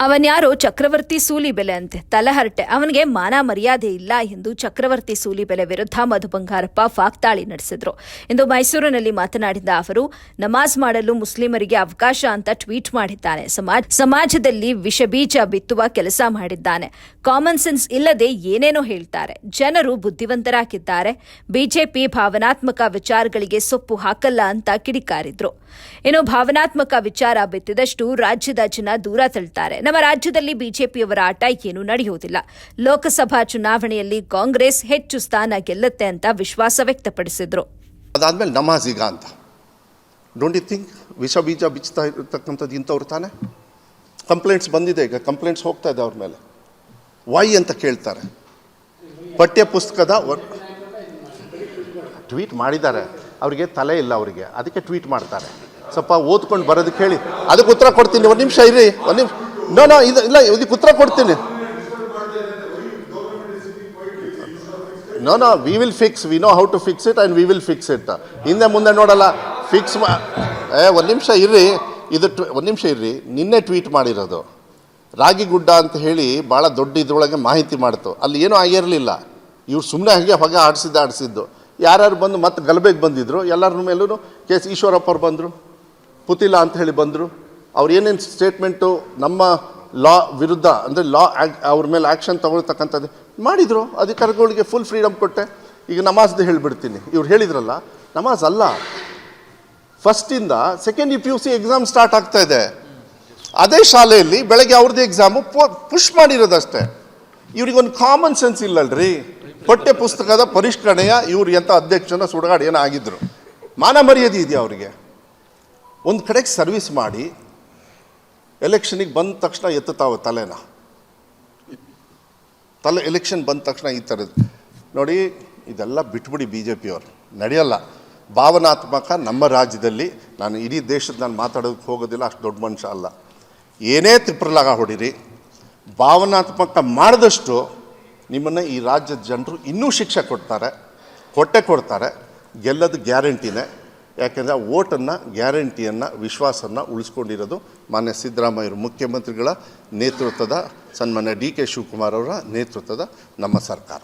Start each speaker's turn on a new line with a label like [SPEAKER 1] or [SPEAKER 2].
[SPEAKER 1] ಅವನ್ಯಾರೋ ಚಕ್ರವರ್ತಿ ಸೂಲಿ ಬೆಲೆ ಅಂತೆ ತಲಹರಟೆ ಅವನಿಗೆ ಮಾನ ಮರ್ಯಾದೆ ಇಲ್ಲ ಎಂದು ಚಕ್ರವರ್ತಿ ಸೂಲಿ ಬೆಲೆ ವಿರುದ್ಧ ಮಧು ಬಂಗಾರಪ್ಪ ವಾಗ್ದಾಳಿ ನಡೆಸಿದ್ರು. ಇಂದು ಮೈಸೂರಿನಲ್ಲಿ ಮಾತನಾಡಿದ ಅವರು, ನಮಾಜ್ ಮಾಡಲು ಮುಸ್ಲಿಮರಿಗೆ ಅವಕಾಶ ಅಂತ ಟ್ವೀಟ್ ಮಾಡಿದ್ದಾನೆ. ಸಮಾಜ, ಸಮಾಜದಲ್ಲಿ ವಿಷಬೀಜ ಬಿತ್ತುವ ಕೆಲಸ ಮಾಡಿದ್ದಾನೆ. ಕಾಮನ್ ಸೆನ್ಸ್ ಇಲ್ಲದೆ ಏನೇನೋ ಹೇಳ್ತಾರೆ. ಜನರು ಬುದ್ಧಿವಂತರಾಗಿದ್ದಾರೆ. ಬಿಜೆಪಿ ಭಾವನಾತ್ಮಕ ವಿಚಾರಗಳಿಗೆ ಸೊಪ್ಪು ಹಾಕಲ್ಲ ಅಂತ ಕಿಡಿಕಾರಿದ್ರು. ಇನ್ನು ಭಾವನಾತ್ಮಕ ವಿಚಾರ ಬಿತ್ತಿದಷ್ಟು ರಾಜ್ಯದ ಜನ ದೂರ ತಳ್ತಾರೆ. ನಮ್ಮ ರಾಜ್ಯದಲ್ಲಿ ಬಿಜೆಪಿಯವರ ಆಟ ಏನೂ ನಡೆಯುವುದಿಲ್ಲ. ಲೋಕಸಭಾ ಚುನಾವಣೆಯಲ್ಲಿ ಕಾಂಗ್ರೆಸ್ ಹೆಚ್ಚು ಸ್ಥಾನ ಗೆಲ್ಲುತ್ತೆ ಅಂತ ವಿಶ್ವಾಸ ವ್ಯಕ್ತಪಡಿಸಿದ್ರು.
[SPEAKER 2] ಅದಾದಮೇಲೆ ಈಗ ಅಂತ. ಡೋಂಟ್ ಯು ಥಿಂಕ್ ವಿಷ ಬೀಜ ಬಿಚ್ಚುತ್ತಾ ಇರತಕ್ಕಂಥದ್ದು ಇಂಥವ್ರು ತಾನೆ? ಕಂಪ್ಲೇಂಟ್ಸ್ ಬಂದಿದೆ ಈಗ ಕಂಪ್ಲೇಂಟ್ಸ್ ಹೋಗ್ತಾ ಇದೆ ಅವ್ರ ಮೇಲೆ. ವೈ ಅಂತ ಕೇಳ್ತಾರೆ. ಪಠ್ಯ ಪುಸ್ತಕದ ಟ್ವೀಟ್ ಮಾಡಿದ್ದಾರೆ. ಅವರಿಗೆ ತಲೆ ಇಲ್ಲ ಅವರಿಗೆ. ಅದಕ್ಕೆ ಟ್ವೀಟ್ ಮಾಡ್ತಾರೆ. ಸ್ವಲ್ಪ ಓದ್ಕೊಂಡು ಬರೋದಕ್ಕೆ ಹೇಳಿ. ಅದಕ್ಕೆ ಉತ್ತರ ಕೊಡ್ತೀನಿ. ಒಂದು ನಿಮಿಷ ಇರಿ. ಒಂದು ನಿಮಿಷ ನೋ ನೋ ಇದು ಇಲ್ಲ ಇದಕ್ಕೆ ಉತ್ತರ ಕೊಡ್ತೀನಿ. No no we will fix we know how to fix it and we will fix it ಹಿಂದೆ ಮುಂದೆ ನೋಡಲ್ಲ ಫಿಕ್ಸ್ ಮಾ ಏ, ಒಂದು ನಿಮಿಷ ಇರ್ರಿ. ಇದು ಒಂದು ನಿಮಿಷ ಇರ್ರಿ. ನಿನ್ನೆ ಟ್ವೀಟ್ ಮಾಡಿರೋದು. ರಾಗಿ ಗುಡ್ಡ ಅಂತ ಹೇಳಿ ಭಾಳ ದೊಡ್ಡ ಇದ್ರೊಳಗೆ ಮಾಹಿತಿ ಮಾಡ್ತು. ಅಲ್ಲಿ ಏನೂ ಆಗಿರಲಿಲ್ಲ. ಇವ್ರು ಸುಮ್ಮನೆ ಹಾಗೆ ಹೊಗೆ ಆಡಿಸಿದ್ದು ಆಡಿಸಿದ್ದು. ಯಾರ್ಯಾರು ಬಂದು ಮತ್ತೆ ಗಲಭೆಗೆ ಬಂದಿದ್ರು ಎಲ್ಲರ ಮೇಲೂ ಕೆ ಎಸ್ ಈಶ್ವರಪ್ಪ ಅವ್ರು ಬಂದರು, ಪುತಿಲ ಅಂತ ಹೇಳಿ ಬಂದರು. ಅವ್ರು ಏನೇನು ಸ್ಟೇಟ್ಮೆಂಟು ನಮ್ಮ ಲಾ ವಿರುದ್ಧ, ಅಂದರೆ ಲಾ ಅವ್ರ ಮೇಲೆ ಆ್ಯಕ್ಷನ್ ತೊಗೊಳ್ತಕ್ಕಂಥದ್ದು ಮಾಡಿದರು. ಅಧಿಕಾರಿಗಳಿಗೆ ಫುಲ್ ಫ್ರೀಡಮ್ ಕೊಟ್ಟೆ. ಈಗ ನಮಾಜ್ದು ಹೇಳಿಬಿಡ್ತೀನಿ. ಇವ್ರು ಹೇಳಿದ್ರಲ್ಲ, ನಮಾಜ್ ಅಲ್ಲ. ಫಸ್ಟಿಂದ second U P U C exam start ಆಗ್ತಾ ಇದೆ. ಅದೇ ಶಾಲೆಯಲ್ಲಿ ಬೆಳಗ್ಗೆ ಅವ್ರದ್ದು ಎಕ್ಸಾಮು ಪುಷ್ ಮಾಡಿರೋದಷ್ಟೇ. ಇವ್ರಿಗೊಂದು ಕಾಮನ್ ಸೆನ್ಸ್ ಇಲ್ಲಲ್ರಿ. ಪಠ್ಯ ಪುಸ್ತಕದ ಪರಿಷ್ಕರಣೆಯ ಇವ್ರು ಎಂಥ ಅಧ್ಯಕ್ಷನ ಸುಡಗಾಡ ಏನೋ ಆಗಿದ್ದರು ಮಾನ ಮರ್ಯಾದೆ ಇದೆಯಾ ಅವರಿಗೆ? ಒಂದು ಕಡೆಗೆ ಸರ್ವಿಸ್ ಮಾಡಿ ಎಲೆಕ್ಷನಿಗೆ ಬಂದ ತಕ್ಷಣ ಎತ್ತುತ್ತಾವೆ ತಲೆನ? ತಲೆ ಎಲೆಕ್ಷನ್ ಬಂದ ತಕ್ಷಣ ಈ ಥರದ್ದು ನೋಡಿ, ಇದೆಲ್ಲ ಬಿಟ್ಬಿಡಿ ಬಿ ಜೆ ಪಿಯವರು ನಡೆಯಲ್ಲ. ಭಾವನಾತ್ಮಕ ನಮ್ಮ ರಾಜ್ಯದಲ್ಲಿ ನಾನು ಇಡೀ ದೇಶದ ನಾನು ಮಾತಾಡೋದಕ್ಕೆ ಹೋಗೋದಿಲ್ಲ, ಅಷ್ಟು ದೊಡ್ಡ ಮನುಷ್ಯ ಅಲ್ಲ. ಏನೇ ತ್ರಿಪ್ರಲಾಗ ಹೊಡಿರಿ, ಭಾವನಾತ್ಮಕ ಮಾಡಿದಷ್ಟು ನಿಮ್ಮನ್ನು ಈ ರಾಜ್ಯದ ಜನರು ಇನ್ನೂ ಶಿಕ್ಷೆ ಕೊಡ್ತಾರೆ, ಹೊಟ್ಟೆ ಕೊಡ್ತಾರೆ, ಗೆಲ್ಲೋದು ಗ್ಯಾರಂಟಿನೇ. ಯಾಕೆಂದರೆ ಆ ಓಟನ್ನು ಗ್ಯಾರಂಟಿಯನ್ನು ವಿಶ್ವಾಸವನ್ನು ಉಳಿಸ್ಕೊಂಡಿರೋದು ಮಾನ್ಯ ಸಿದ್ದರಾಮಯ್ಯರು, ಮುಖ್ಯಮಂತ್ರಿಗಳ ನೇತೃತ್ವದ ಸನ್ಮಾನ್ಯ ಡಿ ಕೆ ಶಿವಕುಮಾರ್ ಅವರ ನೇತೃತ್ವದ ನಮ್ಮ ಸರ್ಕಾರ.